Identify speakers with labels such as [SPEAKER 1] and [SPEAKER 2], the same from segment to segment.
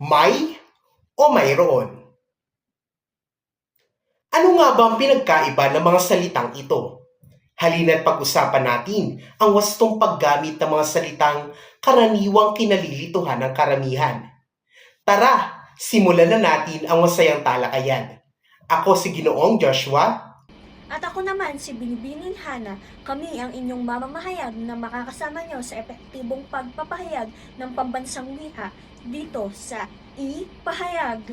[SPEAKER 1] May o mayroon? Ano nga ba ang pinagkaiba ng mga salitang ito? Halina't pag-usapan natin ang wastong paggamit ng mga salitang karaniwang kinalilituhan ng karamihan. Tara, simulan na natin ang masayang talakayan. Ako si Ginoong Joshua
[SPEAKER 2] At ako naman si Binibinin Hana. Kami ang inyong mamamahayag na makakasama nyo sa epektibong pagpapahayag ng pambansang wika dito sa I-Pahayag.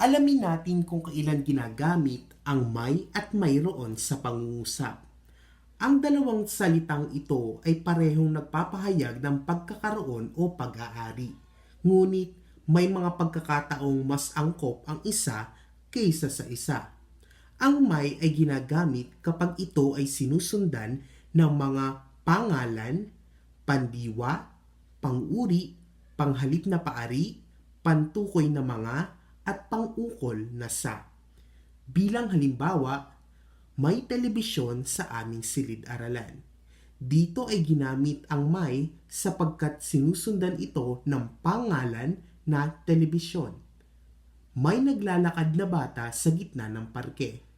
[SPEAKER 1] Alamin natin kung kailan ginagamit ang may at mayroon sa pangungusap. Ang dalawang salitang ito ay parehong nagpapahayag ng pagkakaroon o pag-aari. Ngunit may mga pagkakataong mas angkop ang isa kaysa sa isa. Ang may ay ginagamit kapag ito ay sinusundan ng mga pangalan, pandiwa, panguri, panghalip na paari, pantukoy na mga, at pangukol na sa. Bilang halimbawa, may telebisyon sa aming silid-aralan. Dito ay ginamit ang may sapagkat sinusundan ito ng pangalan na telebisyon. May naglalakad na bata sa gitna ng parke.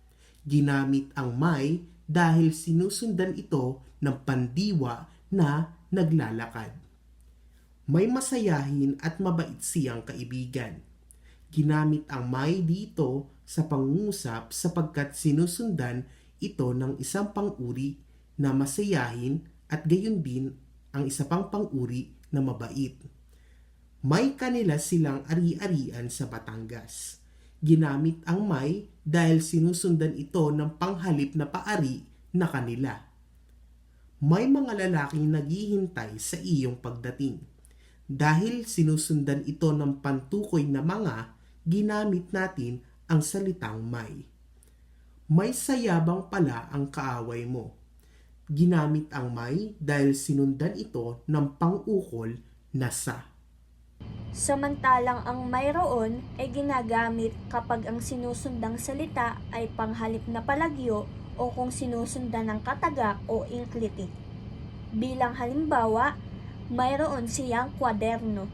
[SPEAKER 1] Ginamit ang may dahil sinusundan ito ng pandiwa na naglalakad. May masayahin at mabait siyang kaibigan. Ginamit ang may dito sa pangungusap sapagkat sinusundan ito ng isang panguri na masayahin at gayon din ang isa pang panguri na mabait. May kanila silang ari-arian sa Batangas. Ginamit ang may dahil sinusundan ito ng panghalip na paari na kanila. May mga lalaking naghihintay sa iyong pagdating. Dahil sinusundan ito ng pantukoy na mga, ginamit natin ang salitang may. May sayabang pala ang kaaway mo. Ginamit ang may dahil sinundan ito ng pangukol na sa.
[SPEAKER 2] Samantalang ang mayroon ay ginagamit kapag ang sinusundang salita ay panghalip na palagyo o kung sinusundan ng kataga o inklitik. Bilang halimbawa, mayroon siyang kwaderno.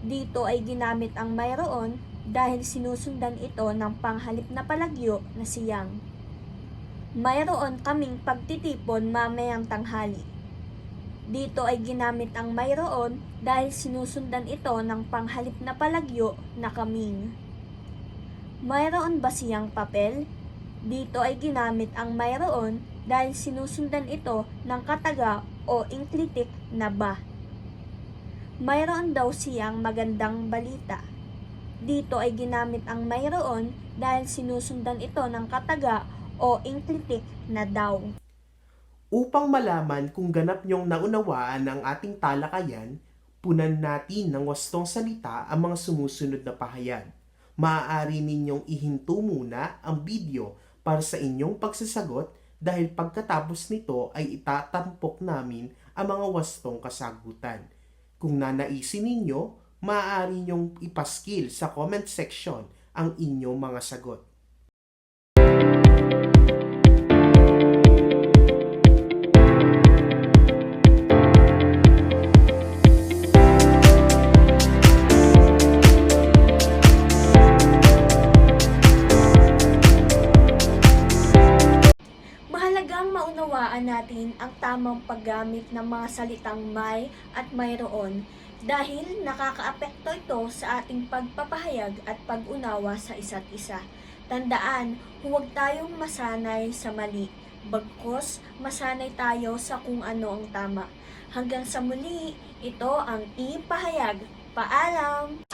[SPEAKER 2] Dito ay ginamit ang mayroon dahil sinusundan ito ng panghalip na palagyo na siyang. Mayroon kaming pagtitipon mamayang tanghali. Dito ay ginamit ang mayroon dahil sinusundan ito ng panghalip na palagyo na kaming. Mayroon ba siyang papel? Dito ay ginamit ang mayroon dahil sinusundan ito ng kataga o inklitik na ba. Mayroon daw siyang magandang balita. Dito ay ginamit ang mayroon dahil sinusundan ito ng kataga o inklitik na daw.
[SPEAKER 1] Upang malaman kung ganap niyong naunawaan ang ating talakayan, punan natin ng wastong salita ang mga sumusunod na pahayag. Maaari ninyong ihinto muna ang video para sa inyong pagsasagot dahil pagkatapos nito ay itatampok namin ang mga wastong kasagutan. Kung nanaisin ninyo, maaari ninyong ipaskil sa comment section ang inyong mga sagot.
[SPEAKER 2] Natin ang tamang paggamit ng mga salitang may at mayroon dahil nakakaapekto ito sa ating pagpapahayag at pag-unawa sa isa't isa. Tandaan, huwag tayong masanay sa mali, bagkos masanay tayo sa kung ano ang tama. Hanggang sa muli, ito ang ipahayag. Paalam!